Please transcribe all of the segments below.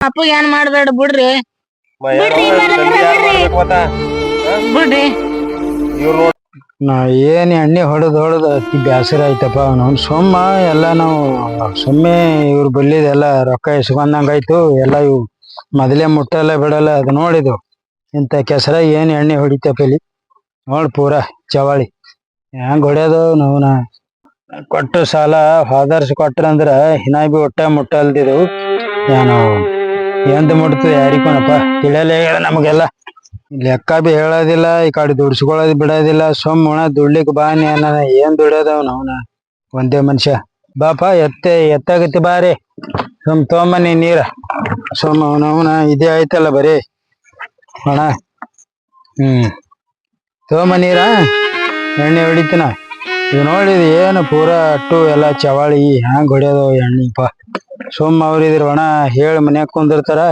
ಅಪ್ಪಗ್ ಏನ್ ಮಾಡ್ಬೇಡ ಬಿಡ್ರಿ. ಬಿಡ್ರಿ ನಾ ಏನ್ ಎಣ್ಣೆ ಹೊಡೆದ್ ಹೊಡೆದ್ ಬ್ಯಾಸರ ಆಯ್ತಪ್ಪ ಅವನು. ಸೊಮ್ಮ ಎಲ್ಲ ನಾವು ಸುಮ್ಮನೆ ಇವ್ರ ಬಲ್ಲಿದೆಲ್ಲ ರೊಕ್ಕ ಇಸ್ಕೊಂಡಂಗ ಆಯ್ತು. ಎಲ್ಲ ಇವು ಮೊದಲೇ ಮುಟ್ಟಲ್ಲ ಬಿಡಲ್ಲ ಅದು ನೋಡಿದ್ವು. ಇಂಥ ಕೆಸರ ಏನ್ ಎಣ್ಣೆ ಹೊಡಿತಪ್ಪ ಇಲ್ಲಿ? ನೋಡ್ ಪೂರ ಚವಾಳಿ ಹೆಂಗ್ ಹೊಡ್ಯೋದು ನಾ ಕೊಟ್ಟು ಸಾಲ ಫಾದರ್ಸ್ ಕೊಟ್ರಂದ್ರ ಹಿನಾಬಿ ಬಿ ಒಟ್ಟ ಮುಟ್ಟಲ್ದಿರು ಏನು ಎಂತ ಮುಟ್ತದೆ ಯಾರಿಗೋನಪ್ಪ ತಿಳಿಯಲೇ ಹೇಳ ನಮಗೆಲ್ಲ. ಲೆಕ್ಕ ಬಿ ಹೇಳೋದಿಲ್ಲ, ಈ ಕಡೆ ದುಡ್ಸ್ಕೊಳ್ಳೋದು ಬಿಡೋದಿಲ್ಲ ಸುಮ್ ಉಣ, ದುಡ್ಲಿಕ್ ಬಾ ನೀ ಏನ್ ದುಡಿಯೋದವ್ ಅವನ ಒಂದೇ ಮನುಷ್ಯ. ಬಾಪ, ಎತ್ತೆ, ಎತ್ತಾಗತ್ತೆ ಬಾರಿ. ಸುಮ್ ತೊಗೊಂಬನ್ನಿ ನೀರ. ಸುಮ್ ಅವನವನ ಇದೇ ಆಯ್ತಲ್ಲ ಬರೀ. ಅಣ್ಣ, ಹ್ಮ್. ತೊಗೊಂಬ ನೀರ. ಎಣ್ಣೆ ಹೊಡಿತೀನ? ಇದು ನೋಡಿದ್ ಏನು ಪೂರಾ ಅಟ್ಟು ಎಲ್ಲ ಚವಾಳಿ ಹ್ಯಾಂಗ್ ಹೊಡ್ಯೋದು ಎಣ್ಣೆಪ್ಪ ಸುಮ್ ಅವ್ರಿದ್ರ ಒಣ ಹೇಳಿ ಮನ್ಯಾಗ ಕುಂದಿರ್ತಾರ.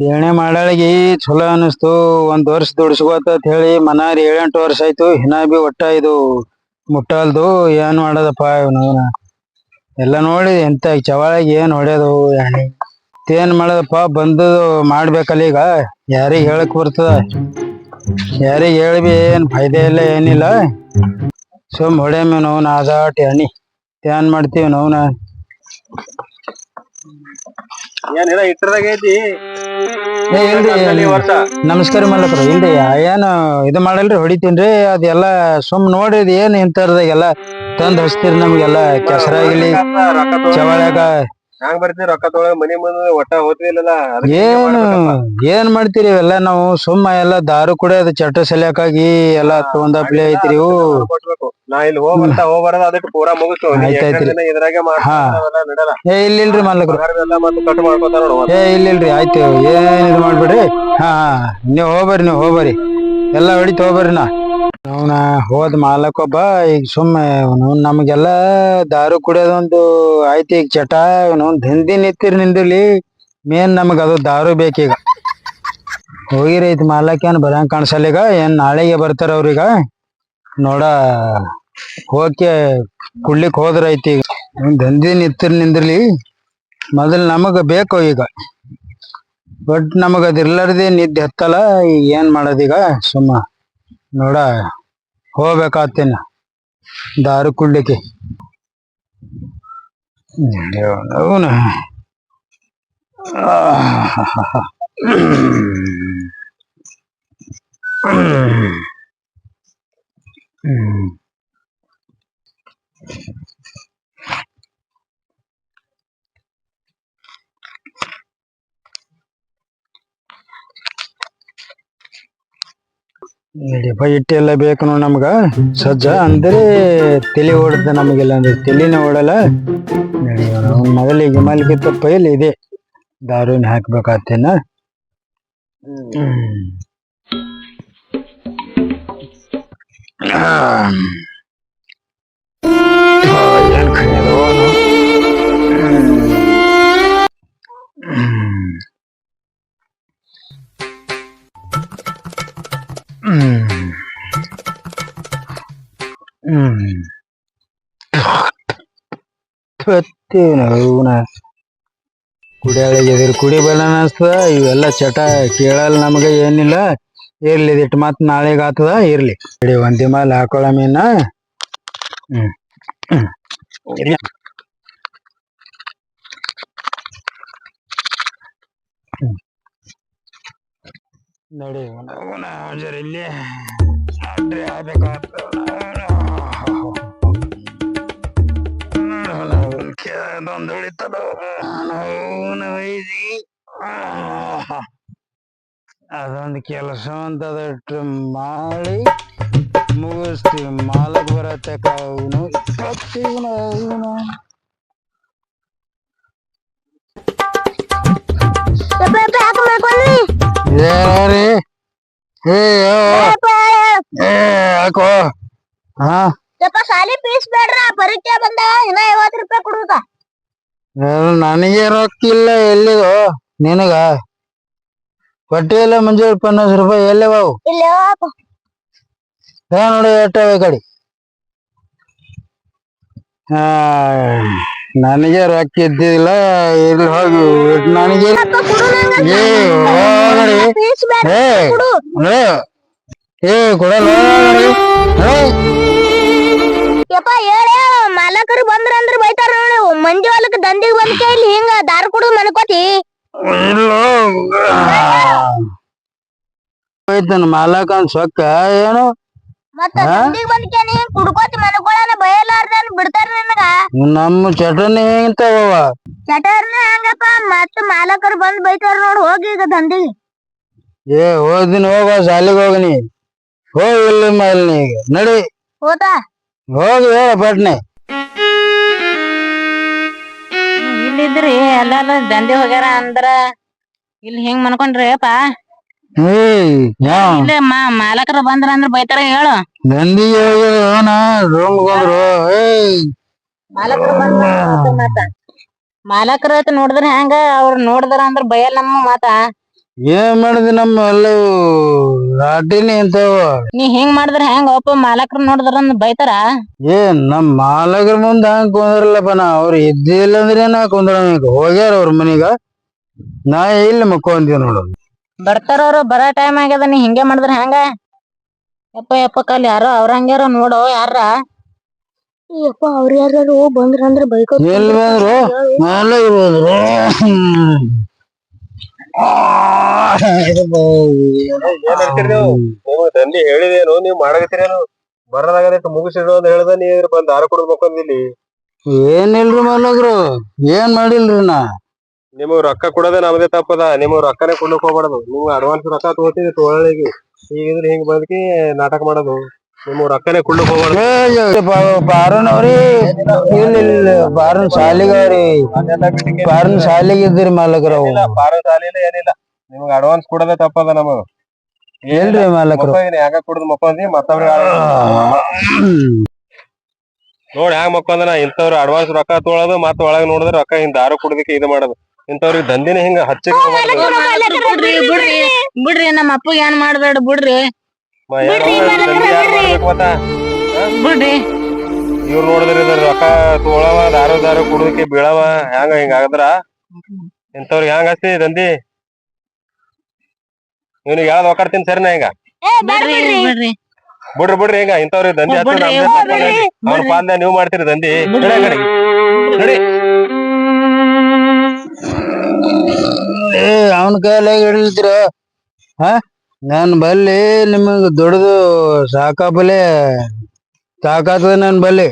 ದೇಣೆ ಮಾಡಾಳಿಗೆ ಚಲೋ ಅನಿಸ್ತು, ಒಂದ್ ವರ್ಷ ದುಡಿಸ್ಕೋತ ಹೇಳಿ ಮನಾರ್ ಏಳೆಂಟು ವರ್ಷ ಆಯ್ತು, ಹಿನಾ ಬಿ ಒಟ್ಟ ಇದು ಮುಟ್ಟಲ್ದು, ಏನ್ ಮಾಡೋದಪ್ಪ ಇವನವನ ಎಲ್ಲ ನೋಡಿ ಎಂತ ಚವಾಳಿಗೆ ಏನ್ ಹೊಡ್ಯೋದು ಎಣ್ಣೆ ಏನ್ ಮಾಡೋದಪ್ಪ ಬಂದು ಮಾಡ್ಬೇಕಲ್ಲ ಈಗ, ಯಾರಿಗ್ ಹೇಳಕ್ ಬರ್ತದ? ಯಾರಿಗ್ ಹೇಳ್ಬಿ ಏನ್ ಫೈದೆ ಇಲ್ಲ, ಏನಿಲ್ಲ. ಸುಮ್ ಮೇಲೆ ನೋವು ಆದಾಟ್ ಟ್ಯಾನಿ ಟ್ಯಾನ್ ಮಾಡ್ತೀವಿ ನೋವ್ನ ಏನಿಲ್ಲ ಇಟ್ಟದಾಗ ಐತಿ. ಏ, ಇಲ್ರಿ ವರ್ಷ. ನಮಸ್ಕಾರ ಮಲ್ಲಕ್ರು ಇಲ್ರಿ. ಏನು ಇದು ಮಾಡಲ್ರಿ ಹೊಡಿತೀನ್ರಿ. ಅದೆಲ್ಲ ಸುಮ್ ನೋಡ್ರಿ ಏನು ಎಲ್ಲಾ ತಂದ್ ಹಚ್ತೀರಿ ನಮ್ಗೆಲ್ಲ. ಕೆಸರಾಗಿಲಿ ಚವಳಾಗ ಚವಳ್ಯಾಗ ಹ್ಯಾಂಗ್ ಬರ್ತೀರಿ ರೊಕ್ಕ ತೊಗೊಳಗ್ ಮನಿ ಮುಂದೆ ಒಟ್ಟ ಹೋಗ್ತಿಲ್ಲಲ್ಲ ಅದಕ್ಕೆ ಏನು. ಏನ್ ಮಾಡ್ತೀರಿ ಇವೆಲ್ಲ ನಾವು ಸುಮ್ಮ ಎಲ್ಲ ದಾರು ಕುಡಿಯೋದು ಚಟ ಸಲಿಯಾಕಾಗಿ ಎಲ್ಲ ಪ್ಲೇ ಐತ್ರಿ ಇವು ಕೊಟ್ಬೇಕು. ನಾ ಇಲ್ಲಿ ಹೋಗ್ ಬರ್ತಾ ಹೋಗ್ ಬರೋದು ಅದಕ್ಕೆ ಪೂರಾ ಮುಗಿಸ್ತು. ಆಯ್ತ್ ಆಯ್ತ್ರಿ. ಇದ್ರಾಗೆ ಹಾ. ಏ ಇಲ್ಲಿಲ್ರಿ ಮಲ್ಲಕ್ರು ಪಗಾರವೆಲ್ಲ ಕಟ್ ಮಾಡ್ಕೊತಾರ ನೋಡು ಏ ಇಲ್ಲಿಲ್ರಿ ಆಯ್ತು. ಏನ್ ಇದು ಮಾಡ್ಬಿಡ್ರಿ? ಹಾ ಹಾ. ನೀವ್ ಹೋಗ್ಬರ್ರಿ ನೀವ್ ಹೋಗ್ಬರ್ರಿ. ಎಲ್ಲ ಹೊಡಿತ ಹೋಗ್ಬರ್ರಿ ನಾ. ಅವನ ಹೋದ್ ಒಬ್ಬ, ಈಗ ಸುಮ್ಮನೆ ಅವನು ನಮಗೆಲ್ಲ ದಾರು ಕುಡಿಯೋದೊಂದು ಆಯ್ತು, ಈಗ ಚಟ, ಇವನು ದಿಂದಿ ನಿಂತಿರ್ ನಿಂದಿರ್ಲಿ, ಮೇನ್ ನಮಗ ಅದು ದಾರು ಬೇಕೀಗ. ಹೋಗಿರಿ ಐತಿ ಮಾಲಕ್ ಏನ್ ಬರಂಗ್ ಕಾಣಿಸಲ್ಲ ಈಗ, ಏನ್ ನಾಳೆಗೆ ಬರ್ತಾರ ಅವ್ರೀಗ ನೋಡ ಹೋಗಿ ಕುಡ್ಲಿಕ್ ಹೋದ್ರ ಐತಿ ಈಗ. ದಂಧಿ ನಿಂತಿರ್ ನಿಂದಿರ್ಲಿ, ಮೊದಲ್ ನಮಗ ಬೇಕು ಈಗ. ಬಟ್ ನಮಗ ಅದಿರ್ಲಾರ್ದೆ ನಿದ್ದೆ ಹತ್ತಲ್ಲ, ಈಗ ಏನ್ ಮಾಡೋದೀಗ ಸುಮ್ಮ ನೋಡ ಹೋಗ್ಬೇಕಾತೇನ ದಾರು ಕುಡ್ಲಿಕ್ಕೆ. ಅವನ ನಡಿಯಪ್ಪ ಹಿಟ್ಟೆಲ್ಲ ಬೇಕು ನೋಡಿ ನಮ್ಗ. ಸಜ್ಜ ಅಂದ್ರೆ ತಲೆ ಓಡುತ್ತೆ ನಮಗೆಲ್ಲ ಅಂದ್ರೆ ತಲೆನೇ ಓಡಲ್ಲ. ನಡಿಯೋಣ ಮೊದಲಿಗೆ ಮಲ್ಗಿತ್ತ ಪೈಲ್ ಇದೆ. ದಾರುನ ಹಾಕ್ಬೇಕಾತೇನ ಹ್ಮ್. ಅವ್ನ ಕುಡಿಯಾಳಿಗೆ ಎದುರು ಕುಡಿಬಲ್ಲ ಅನ್ಸ್ತದ ಇವೆಲ್ಲ ಚಟ ಕೇಳಲ್ಲ ನಮಗೆ ಏನಿಲ್ಲ. ಇರ್ಲಿ ಇಟ್ ಮತ್ ನಾಳೆಗ್ ಆತದ, ಇರ್ಲಿ. ಇಡಿ ಒಂದಿ ಮೇಲೆ ಹಾಕೊಳ ಮೀನ. ನೋಡಿ ಇಲ್ಲಿ ಆಗ್ಬೇಕಾಗ್ತದ ಅದೊಂದು ಉಳಿತದ ಅವನ ವೈದಿ ಅದೊಂದು ಕೆಲಸ ಅಂತ ಅದಟ್ಟು ಮಾಡಿ ಮುಗಿಸ್ತೀವಿ ಮಾಲಕ್ ಬರತ್ತಕ ಅವನು ಇವನು ಅವನು ಏನಾರಿ ಏ ಯೋ, ಏ ಯಾಕೋ ಹಾ ಸಾಲಿ ಪೀಸ್ ಬೇಡ್ರ ಪರೀಕ್ಷೆ ಬಂದ ಇನ್ನ ಐವತ್ ರೂಪಾಯಿ ಕೊಡುದ ಏನು ನನಗೆ ರೊಕ್ಕಿಲ್ಲ ಎಲ್ಲಿಗೋ? ನಿನಗ? ಕೊಟ್ಟಿಲ್ಲ ಮಂಜೂರಿ ಪನ್ನಾಸ್ ರೂಪಾಯಿ ಎಲ್ಲವಾವು ಬಾವು ನೋಡಿ ಎಟ್ಟವೆ ಕಡಿ. ಆ ನನಗೆ ರೊಕ್ಕ ಇದ್ದಿಲ್ಲ ಇಲ್ಲಿ ಹೋಗಿ. ನನಗೆ ಏ ಹೋಗಡಿ ಏ ಏ, ಏ ಕೊಡಲ್ಲ ಹೋಗಡಿ. ಯಪ್ಪ ಹೇಳಿ ಮಾಲಕರು ಬಂದ್ರ ಅಂದ್ರ ಬೈತಾರ ನೋಡಿ. ಮಂದಿ ಹೊಲಕ್ ದಂದಿಗ್ ಬಂದ ಕೈಲಿ ಹಿಂಗ ದಾರ ಕುಡಿದು ಮನ್ಕೋತಿ ಇಲ್ಲ. ಹೋಯ್ತನ ಮಾಲಕ ಸೊಕ್ಕ ಏನು? ಮತ್ತ ದಂದಿಗ್ ಬಂದ ಕೇಳಿ ಕುಡ್ಕೋತಿ ಮನ್ಕೊಳನ ಬಯಲಾರ್ದನ್ ಬಿಡ್ತಾರ ನಿನಗ. ನಮ್ಮ ಚಟನಿ ಇಂತವ ಚಟರ್ನ ಹಂಗಪ್ಪ ಮತ್ತ ಮಾಲಕರು ಬಂದ್ ಬೈತಾರ ನೋಡಿ ಹೋಗಿ ಈಗ ದಂದಿಗೆ ಏ ಹೋದಿನ ಹೋಗ ಶಾಲಿಗೆ ಹೋಗನಿ ಹೋಗಿ ಇಲ್ಲಿ ಮಲ್ನಿ ಈಗ. ನಡಿ. ಹೋತಾ ಹೋಗಿ ಹೇಳ ಬಡ್ನೆ ಇಲ್ಲಿದ್ರಿ ಎಲ್ಲ ದಂಧೆ ಹೋಗ್ಯಾರ ಅಂದ್ರ ಇಲ್ಲಿ ಹೆಂಗ್ ಮನ್ಕೊಂಡ್ರಿ ಇಲ್ಲೇ ಮಾಲಕರು ಬಂದ್ರ ಅಂದ್ರ ಬೈತಾರ ಹೇಳು. ದಂಧಿ ರೂಮ್ ಹೋದ್ರು. ಮಾಲಕರು ಬಂದ್ರ ನೋಡಿದ್ರ ಹೆಂಗ ಅವ್ರ ನೋಡಿದ್ರ ಅಂದ್ರ ಬಯಲ್ ನಮ್ಮ ಮಾತ. ಏನ್ ಮಾಡಿದಿ ನಮ್ಮ ಎಲ್ಲ? ರಾಟಿನಿ ಇಂತವ ನೀ ಹೆಂಗ್ ಮಾಡಿದ್ರ ಹೆಂಗ? ಅಪ್ಪ ಮಾಲಕ್ರ ನೋಡಿದ್ರ ಅಂದ್ರ ಬೈತಾರ? ಏ ನಮ್ ಮಾಲಕ್ರ ಮುಂದ ಹಂಗ ಕುಂದ್ರಲ್ಲಪ್ಪ ನಾ. ಅವ್ರ ಇದ್ದಿಲ್ಲ ಅಂದ್ರೆ ನಾ ಕುಂದ್ರ ಹೋಗ್ಯಾರ ಅವ್ರ ಮನಿಗ? ನಾ ಇಲ್ಲಿ ಮಕ್ಕೊಂತೀವಿ ನೋಡು? ಬರ್ತಾರ ಅವ್ರು ಬರೋ ಟೈಮ್ ಆಗ್ಯದ. ನೀ ಹಿಂಗೆ ಮಾಡಿದ್ರ ಹೆಂಗ? ಯಪ್ಪ ಯಪ್ಪ ಕಾಲ್ ಯಾರೋ ಅವ್ರ ಹಂಗ್ಯಾರ ನೋಡು ಯಾರ? ಯಪ್ಪ ಅವ್ರ ಯಾರು ಬಂದ್ರ ಅಂದ್ರ ಬೈಕೋತ ಎಲ್ಲಿ ಬಂದ್ರು? ಮೇಲೆ ಬಂದ್ರು ಏನ್ ಹೇಳ್ತೀರಿ ನೀವು ನೀವು ತಂದೆ ಹೇಳಿದೇನು? ನೀವು ಮಾಡಕತ್ತೀರೇನು ಬರೋದಾಗದೈತೆ ಮುಗಿಸಿಡು ಅಂತ ಹೇಳ್ದ ನೀ ಬಂದ್ ದಾರ ಕುಡಿದ್ ಏನ್ ಏನಿಲ್ರಿ ಮಲ್ಲಗ್ರು ಏನ್ ಮಾಡಿಲ್ರಿ ನಾ? ನಿಮಗ್ ರೊಕ್ಕ ಕೊಡೋದೇ ನಮ್ದೇ ತಪ್ಪದ. ನಿಮಗ್ ರೊಕ್ಕನೇ ಕೊಡ್ಲಿಕ್ ಹೋಗ್ಬಾರ್ದು. ನೀವು ಅಡ್ವಾನ್ಸ್ ರೊಕ್ಕ ತಗೋತೀವಿ ತೋಳಿಗೆ ಈಗಿದ್ರೆ ಹಿಂಗ್ ಬಂದ್ಕಿ ನಾಟಕ ಮಾಡೋದು. ಬಾರನವ್ರಿ ಇಲ್ಲ ಇಲ್ಲ ಬಾರನ್ ಶಾಲಿಗವ್ರಿ ಬಾರನ್ ಶಾಲಿಗೆ ಇದ್ರಿ ಮಾಲಕರ ಅವು. ಪಾರ ಸಾಲಿಲ್ಲ ಏನಿಲ್ಲ. ನಿಮಗ್ ಅಡ್ವಾನ್ಸ್ ಕೊಡೋದೇ ತಪ್ಪದ ನಮಗ ಮಾಲಕ್ರು? ಮಕ್ಕೊಂದಿನಿ ಹ್ಯಾಂಗ ಕುಡ್ದು ಮಕ್ಕೊಂದಿ ಮತ್ತವ್ರಿಗೆ ನೋಡಿ ಹ್ಯಾಂಗ ಮಕ್ಕೊಂದನ ಇಂಥವ್ರು ಅಡ್ವಾನ್ಸ್ ರೊಕ್ಕ ತೊಗೊಳೋದು ಮತ್ತ ಒಳಗ ನೋಡಿದ್ರೆ ರೊಕ್ಕ ಹಿಂಗ್ ದಾರು ಕುಡ್ದಕ್ಕೆ ಇದು ಮಾಡೋದು. ಇಂಥವ್ರಿಗೆ ದಂದಿನ ಹಿಂಗ ಹಚ್ಚಿ ಬಿಡ್ರಿ ಬಿಡ್ರಿ ಬಿಡ್ರಿ. ನಮ್ಮ ಅಪ್ಪ ಏನ್ ಮಾಡ್ಬೇಡ ಬಿಡ್ರಿ. ಬಿಡ್ರಿ ಇವ್ರು ನೋಡಿದ್ರಿ ಇದ್ರ ರೊಕ್ಕ ತೋಳವ ದಾರು ದಾರು ಕುಡುದಕ್ಕೆ ಬೀಳವ ಹ್ಯಾಂಗ ಹಿಂಗ ಆಗದ್ರ? ಇಂಥವ್ರಿಗೆ ಹ್ಯಾಂಗ ಹಚ್ಚಿ ದಂದಿ ಇವ್ನಿಗೆ ಯಾವ್ದು ಒಕ್ಕಾಡ್ತೀನಿ ಸರಿನ ಹಿಂಗ? ಬಿಡ್ರಿ ಬಿಡ್ರಿ. ಬಿಡ್ರಿ. ಬಿಡ್ರಿ ಹಿಂಗ ಇಂಥವ್ರಿಗೆ ದಂದಿ. ಅವ್ರ ಪಾದ ನೀವ್ ಮಾಡ್ತೀರಿ ದಂದಿ ನಡಿ ಅವನ ಕೈಯಲ್ಲಿ ಹಿಡಿದ್ರ ಹ? ನನ್ ಬಲ್ಲಿ ನಿಮಗ್ ದುಡ್ದು ಸಾಕಾಪಲೆ ತಾಕಾತದ ನನ್ ಬಲ್ಲಿ.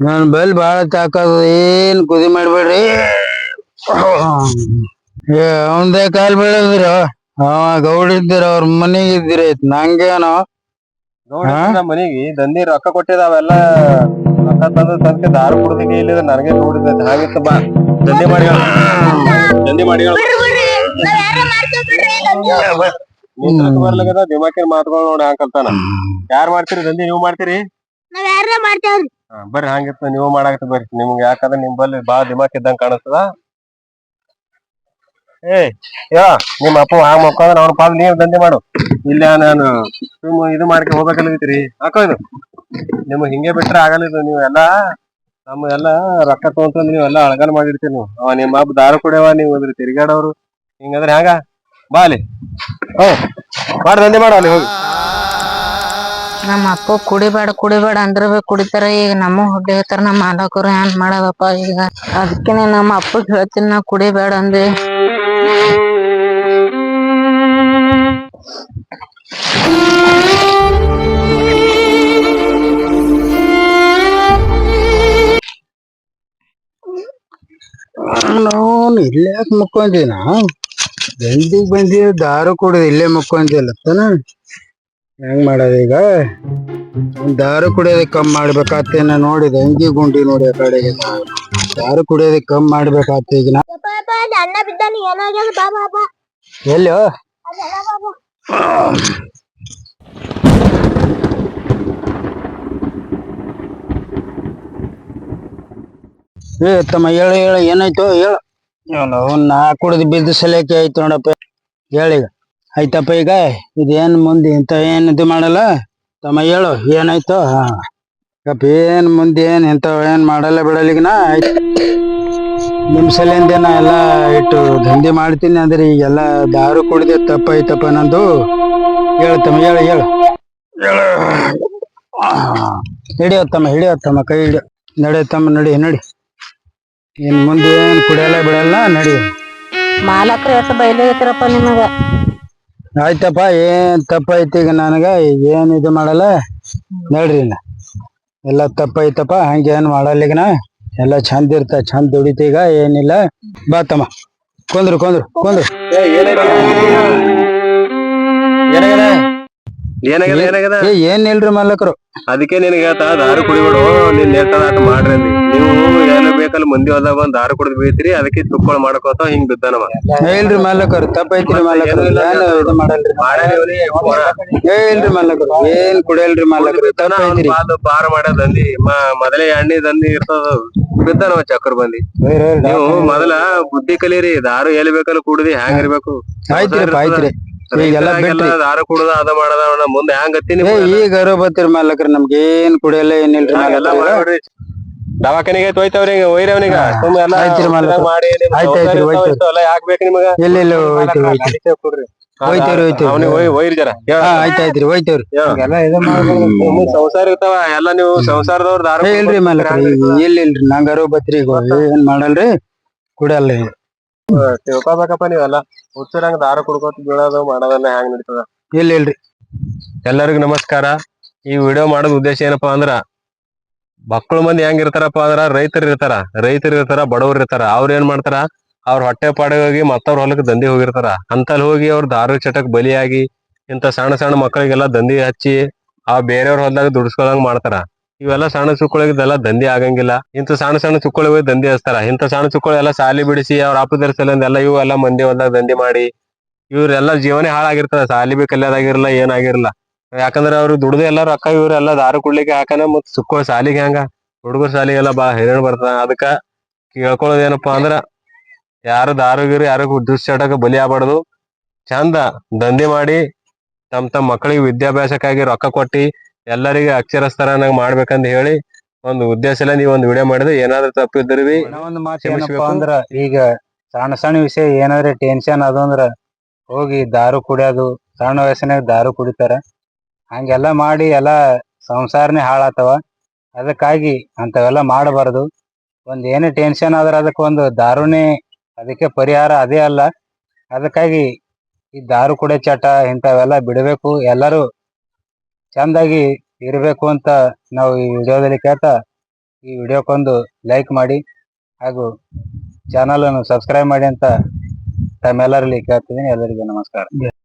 ನನ್ ಬಲ್ಲಿ ಬಾಳ ತಾಕಾತದ ಏನ್ ಕುದಿ ಮಾಡ್ಬೇಡ್ರಿ? ಏ ಅವಂದೇ ಕಾಲ್ ಬೀಳದ್ರಿ ಅವ. ಗೌಡ ಇದ್ದೀರ ಅವ್ರ ಮನೆಗೆ ಇದ್ದೀರ ನಂಗೇನೋ ನೋಡಿ ಹಾ? ನಮ್ಮ ಮನಿಗೆ ದಂದಿ ರೊಕ್ಕ ಕೊಟ್ಟಿದಾವೆಲ್ಲ ರೊಕ್ಕ ತಂದ ತಂದ್ಕೆ ದಾರು ಕುಡ್ದಿಗೆ ಇಲ್ಲಿ ನನಗೆ ನೋಡಿದ ಹಾಗಿತ್ತು ಬಾ. ದಂಧೆ ಮಾಡಿ. ದಂಧೆ ಮಾಡಿ ನಾವ್ ತನಕ ಬರ್ಲಾಗದ ದಿಮಾಕಿನ ಮಾತುಗಳು ನೋಡಿ ಹಂಗ ಕಲ್ತಾನ ಯಾರ್ ಮಾಡ್ತೀರಿ? ದಂಧೆ ನೀವು ಮಾಡ್ತೀರಿ? ನಾವ್ ಯಾರ ಮಾಡ್ತೇವ್ರಿ? ಹಾ, ಬರ್ರಿ ಹಂಗಿತ್ತು ನೀವು ಮಾಡಾಕತ್ತ ಬರ್ರಿ. ನಿಮ್ಗೆ ಯಾಕಂದ್ರೆ ನಿಮ್ಮಲ್ಲಿ ಬಾ ಬಾಳ ದಿಮಾಕ್ ಇದ್ದಂಗ ಕಾಣಿಸ್ತದ. ಏ ಯಾ ನಿಮ್ಮ ಅಪ್ಪ ಹಂಗ ಮಕ್ಕಂದ್ರ ಅವ್ನ ಪಾಲ್ ನೀವ್ ದಂಧೆ ಮಾಡು. ಇಲ್ಲ ನಾನು ನಿಮ್ ಇದು ಮಾಡ್ಕೊಂಡು ಹೋಗ್ಬೇಕಲ್ಲಿದ್ರಿ ಹಾಕೋ ಇದು. ನಿಮ್ಗ್ ಹಿಂಗೆ ಬಿಟ್ರೆ ಆಗಲ್ಲ ಇದು. ಎಲ್ಲಾ ನಮ್ಮ ಎಲ್ಲಾ ರೊಕ್ಕ ತಗೊಂತಂದ್ ನೀವೆಲ್ಲ ಅಳಗಲ್ ಮಾಡಿರ್ತೀರಿ ನೀವು. ಅವ ನಿಮ್ಮ ಅಪ್ಪ ದಾರು ಕುಡಿಯವ ನೀವು ಅದ್ರ ತಿರ್ಗಾಡವ್ರು ಹಿಂಗಂದ್ರೆ ಹ್ಯಾಂಗ ಬಾ ಅಲ್ಲಿ. ಮಾಡಿ ದಂಧೆ ಮಾಡು ಅಲ್ಲಿ ಹೋಗಿ. ನಮ್ಮ ಅಪ್ಪ ಕುಡಿಬೇಡ ಕುಡಿಬೇಡ ಅಂದ್ರ ಬಿ ಕುಡಿತಾರ. ಈಗ ನಮ್ಮ ಹುಡ್ಡಿ ಹೇಳ್ತಾರ ನಮ್ಮ ಮಾಲಕರು ಏನ್ ಮಾಡದಪ್ಪ ಈಗ. ಅದಕ್ಕೆ ನಮ್ಮ ಅಪ್ಪಗ್ ಹೇಳ್ತೀನಿ ನಾ ಕುಡಿಬೇಡ ಅಂದೆ. ನಾನು ಇಲ್ಲೇ ಯಾಕೆ ಮುಕ್ಕೊಂತೀನ ಬಂದಿ ದಾರು ಕುಡಿದು ಇಲ್ಲೇ ಮುಕ್ಕೊಂತಿಲ್ಲ ತಾನ? ಹೆಂಗ್ ಮಾಡೋದು ಈಗ? ದಾರು ಕುಡಿಯೋದಕ್ಕೆ ಕಮ್ಮಿ ಮಾಡ್ಬೇಕಾತೇನ ನೋಡಿ ದಂಗಿ ಗುಂಡಿ ನೋಡಿ ಆ ಕಡೆಗೆ. ದಾರು ಕುಡಿಯೋದಕ್ಕೆ ಕಮ್ಮಿ ಮಾಡ್ಬೇಕಾತ ಈಗ ನಾ ಎಲ್ಲಿ ಏ ತಮ್ಮ ಹೇಳು ಹೇಳು. ಏನಾಯ್ತು? ಹೇಳು. ನಾ ಕುಡಿದು ಬಿದ್ದ ಸಲಿಕೆ ಆಯ್ತು ನೋಡಪ್ಪ. ಹೇಳಿ ಆಯ್ತಪ್ಪ ಈಗ? ಇದೇನ್ ಮುಂದೆ ಇಂತ ಏನ್ ಇದು ಮಾಡಲ್ಲ? ತಮ್ಮ ಹೇಳು ಏನಾಯ್ತು? ಹಾ. ಯಪ್ಪ ಏನ್ ಮುಂದೆ ಏನ್ ಇಂಥವ್ ಏನ್ ಮಾಡಲ್ಲ ಬಿಡಲ್ಲ ಈಗ ನಾ. ಆಯ್ತು. ನಿಮ್ ಸಲಿಂದ ನಾ ಎಲ್ಲ ಇಟ್ಟು ದಂಧೆ ಮಾಡ್ತೀನಿ ಅಂದ್ರೆ ಈಗೆಲ್ಲ ದಾರು ಕುಡಿದೆ ತಪ್ಪಾಯ್ತಪ್ಪ ನಂದು. ಹೇಳ್ತಮ್ಮ ಹೇಳು ಹೇಳು. ಹೇಳು. ಹಿಡಿಯೋತ್ತಮ್ಮ ಹಿಡಿಯೋತ್ತಮ್ಮ ಕೈ ಹಿಡಿಯೋ. ನಡೆಯತ್ತಮ್ಮ ನಡಿ ನಡಿ. ಇನ್ ಮುಂದೆ ಏನ್ ಕುಡಿಯಲ್ಲ ಬಿಡಲ್ಲ ನಡಿ. ಮಾಲಕ್ರ ಎಷ್ಟು ಬೈಲೈತ್ರಪ್ಪ ನಿಮಗ ಆಯ್ತಪ್ಪ ಏನ್ ತಪ್ಪೈತಿ ಈಗ ನನಗ ಈಗ ಏನ್ ಇದು ಮಾಡಲ್ಲ. ನೋಡ್ರಿ ಇಲ್ಲ ಎಲ್ಲ ತಪ್ಪೈತಪ್ಪ ಹಂಗೆ ಏನ್ ಮಾಡಲ್ಲ ಈಗನ ಎಲ್ಲ ಚಂದ ಇರ್ತ ಚಂದ ದುಡಿತೀಗ ಏನಿಲ್ಲ. ಬಾತಮ್ಮ ಕೊಂದ್ರು ಕೊಂದ್ರು ಕೊಂದ್ರು. ಏನಾಗದ ಏನಾಗದ ಏನಾಗದ ಏ ಏನ್ ಇಲ್ರಿ ಮಾಲಕರು? ಅದಕ್ಕೆ ನಿನಗೆ ಹೇಳ್ತಾ ದಾರು ಕುಡಿಬಿಡು ನೀನ್ ನೇತಾಟ ಮಾಡ್ರಿ ನೀವು ಬೇಕಲ್ಲ ಮಂದಿ ಹೋದಾಗ ಬಂದ್ ದಾರ ಕುಡಿದ್ ಬೀಳ್ತಿರಿ ಅದಕ್ಕೆ ತುಕ್ಕೊಳ ಮಾಡಕೋತ ಹಿಂಗ್ ಬಿದ್ದಾನವ ಹೇಳ್ರಿ ಮಾಲಕರು ತಪ್ಪೈತ್ರಿ ಮಾಲಕರು ಏನ್ ಇದು ಮಾಡಲ್ರಿ? ಇಲ್ರಿ ಮಾಲಕರು ಏನ್ ಕುಡಿಯಲ್ರಿ ಮಾಲಕರು ತಪ್ಪೈತ್ರಿ ಪಾರ ಮಾಡ್ಯದಂದಿ ಮ- ಮೊದಲೇ ಎಣ್ಣೆ ದಂದಿ ಇರ್ತದ ಬಿದ್ದಾನವ ಚಕ್ರ ಬಂದಿ. ನೀವು ಮೊದಲ ಬುದ್ಧಿ ಕಲೀರಿ ದಾರು ಎಲ್ಲಿ ಬೇಕಲ್ಲ ಕುಡ್ದಿ ಹ್ಯಾಂಗ್ ಇರ್ಬೇಕು? ಆಯ್ತ್ರಿ ದಾರು ಕುಡ್ದ ಅದ ಮಾಡದ ಮುಂದೆ ಹ್ಯಾಂಗ್ ಹತ್ತೀನಿ ಈಗ ಅರೋಬತ್ತಿರಿ ಮಾಲಕ್ರ ನಮ್ಗೆ ಏನ್ ಕುಡಿಯಲ್ಲ ಏನಿಲ್ರಿ ದವಾಖಾನಿಗೆ ಹೋಯ್ತವ್ರಿ ಒಯ್ರವ್ನಿಗ. ಸುಮ್ಮ ಎಲ್ಲ ಮಾಡಿ ಆಯ್ತ್ ಹೋಯ್ತು. ಯಾಕ್ ನಿಮಗ? ಇಲ್ಲ ಹೋಯ್ತೇವ್ರಿ. ಅವನಿಗೆ ಜರ. ಸಂಸಾರ ಇರ್ತಾವ ಎಲ್ಲ ನೀವು ಸಂಸಾರದವ್ರ ದಾರು ಇಲ್ರಿ ಇಲ್ಲ ಇಲ್ರಿ ನಂಗ ಅರೋಬತ್ರಿ ಈಗ. ಏನ್ ಮಾಡಲ್ರಿ? ಕುಡಲ್ಲ. ತಿಳ್ಕೊಬೇಕಪ್ಪ ನೀವೆಲ್ಲ ಹುಚ್ಚರಂಗ ದಾರ ಕುಡ್ಕೋತ ಬೀಳೋದು ಮಾಡೋದನ್ನ ಹ್ಯಾಂಗ್ ನಡೀತದ? ಇಲ್ಲ ಇಲ್ರಿ ಎಲ್ಲರಿಗೂ ನಮಸ್ಕಾರ. ಈ ವಿಡಿಯೋ ಮಾಡೋದ್ ಉದ್ದೇಶ ಏನಪ್ಪಾ ಅಂದ್ರ ಮಕ್ಕಳು ಮಂದಿ ಹೆಂಗ್ ಇರ್ತಾರಪ್ಪ ಅಂದ್ರ ರೈತರು ಇರ್ತಾರ ರೈತರು ಇರ್ತಾರ, ಬಡವ್ರು ಇರ್ತಾರ, ಅವ್ರ ಏನ್ ಮಾಡ್ತಾರ? ಅವ್ರ ಹೊಟ್ಟೆ ಪಾಡಿಗೆ ಹೋಗಿ ಮತ್ತವ್ರ ಹೊಲಕ್ ದಂಧೆ ಹೋಗಿರ್ತಾರ. ಅಂತಲ್ಲಿ ಹೋಗಿ ಅವ್ರ ದಾರು ಚಟಕ್ ಬಲಿಯಾಗಿ ಇಂತ ಸಣ್ಣ ಸಣ್ಣ ಮಕ್ಕಳಿಗೆಲ್ಲ ದಂಧಿ ಹಚ್ಚಿ ಆ ಬೇರೆಯವ್ರ ಹೊಲದಾಗ ದುಡಿಸ್ಕೊಳಂಗ್ ಮಾಡ್ತಾರ. ಇವೆಲ್ಲ ಸಣ್ಣ ಚುಕ್ಕಳಿಗೆಲ್ಲ ದಂಧೆ ಆಗಂಗಿಲ್ಲ. ಇಂತ ಸಣ್ಣ ಸಣ್ಣ ಚುಕ್ಕಳಿಗೆ ದಂಧೆ ಹಚ್ತಾರ. ಇಂತ ಸಣ್ಣ ಚುಕ್ಕಳು ಎಲ್ಲ ಸಾಲಿ ಬಿಡಿಸಿ ಅವ್ರ ಅಪ್ಪದರ ಸಲಿಂದ ಎಲ್ಲ ಇವು ಎಲ್ಲ ಮಂದಿ ಹೊಲ್ದಾಗ ದಂಧೆ ಮಾಡಿ, ಇವ್ರೆಲ್ಲ ಜೀವನ ಹಾಳಾಗಿರ್ತಾರ ಸಾಲಿ ಬಿ ಕಲ್ಯಾದಾಗಿರಲ್ಲ, ಏನಾಗಿರಲ್ಲ. ಯಾಕಂದ್ರ ಅವ್ರು ದುಡ್ದು ಎಲ್ಲ ರೊಕ್ಕ ಇವ್ರೆಲ್ಲ ದಾರು ಕುಡ್ಲಿಕ್ಕೆ ಹಾಕನ ಮತ್ ಸುಕ್ಕೋ ಸಾಲಿಗೆ ಹೆಂಗ. ಹುಡುಗರ ಸಾಲಿಗೆಲ್ಲ ಬಾ ಹೈರಾಣ ಬರ್ತದ ಅದಕ್ಕ ಕೇಳ್ಕೊಳ್ಳೋದ್ ಏನಪ್ಪಾ ಅಂದ್ರ ಯಾರು ದಾರುಗಿರು ಯಾರು ದುಶ್ಚಟಕ್ಕೆ ಬಲಿ ಆಗ್ಬಾರ್ದು. ಚಂದ ದಂಧೆ ಮಾಡಿ ತಮ್ ತಮ್ಮ ಮಕ್ಕಳಿಗೆ ವಿದ್ಯಾಭ್ಯಾಸಕ್ಕಾಗಿ ರೊಕ್ಕ ಕೊಟ್ಟಿ ಎಲ್ಲರಿಗೆ ಅಕ್ಷರಸ್ಥರನಾಗ ಮಾಡ್ಬೇಕಂತ ಹೇಳಿ ಒಂದು ಉದ್ದೇಶಲ್ಲ ನೀವು ಒಂದು ವಿಡಿಯೋ ಮಾಡಿದ್ರೆ ಏನಾದ್ರು ತಪ್ಪಿದ್ರು ಒಂದು ಮಾತು ಏನಪ್ಪಾ ಅಂದ್ರ ಈಗ ಸಣ್ಣ ಸಣ್ಣ ವಿಷಯ ಏನಾದ್ರೆ ಟೆನ್ಷನ್ ಅದು ಅಂದ್ರ ಹೋಗಿ ದಾರು ಕುಡಿಯೋದು. ಸಣ್ಣ ವಯಸ್ಸಿನಾಗ ದಾರು ಕುಡಿತಾರ. ಹಂಗೆಲ್ಲ ಮಾಡಿ ಎಲ್ಲ ಸಂಸಾರನೇ ಹಾಳಾತವ. ಅದಕ್ಕಾಗಿ ಅಂತವೆಲ್ಲ ಮಾಡಬಾರದು. ಒಂದ್ ಏನೇ ಟೆನ್ಷನ್ ಆದ್ರೆ ಅದಕ್ಕೆ ಒಂದು ದಾರುನೇ ಅದಕ್ಕೆ ಪರಿಹಾರ ಅದೇ ಅಲ್ಲ. ಅದಕ್ಕಾಗಿ ಈ ದಾರು ಕುಡಿಯೋ ಚಟ ಇಂಥವೆಲ್ಲ ಬಿಡಬೇಕು. ಎಲ್ಲರೂ ಚಂದಾಗಿ ಇರಬೇಕು ಅಂತ ನಾವು ಈ ವಿಡಿಯೋದಲ್ಲಿ ಕೇಳ್ತಾ ಈ ವಿಡಿಯೋಕ್ಕೊಂದು ಲೈಕ್ ಮಾಡಿ ಹಾಗೂ ಚಾನಲನ್ನು ಸಬ್ಸ್ಕ್ರೈಬ್ ಮಾಡಿ ಅಂತ ತಮ್ಮೆಲ್ಲರಲ್ಲಿ ಕೇಳ್ತಿದ್ದೀನಿ. ಎಲ್ಲರಿಗೂ ನಮಸ್ಕಾರ.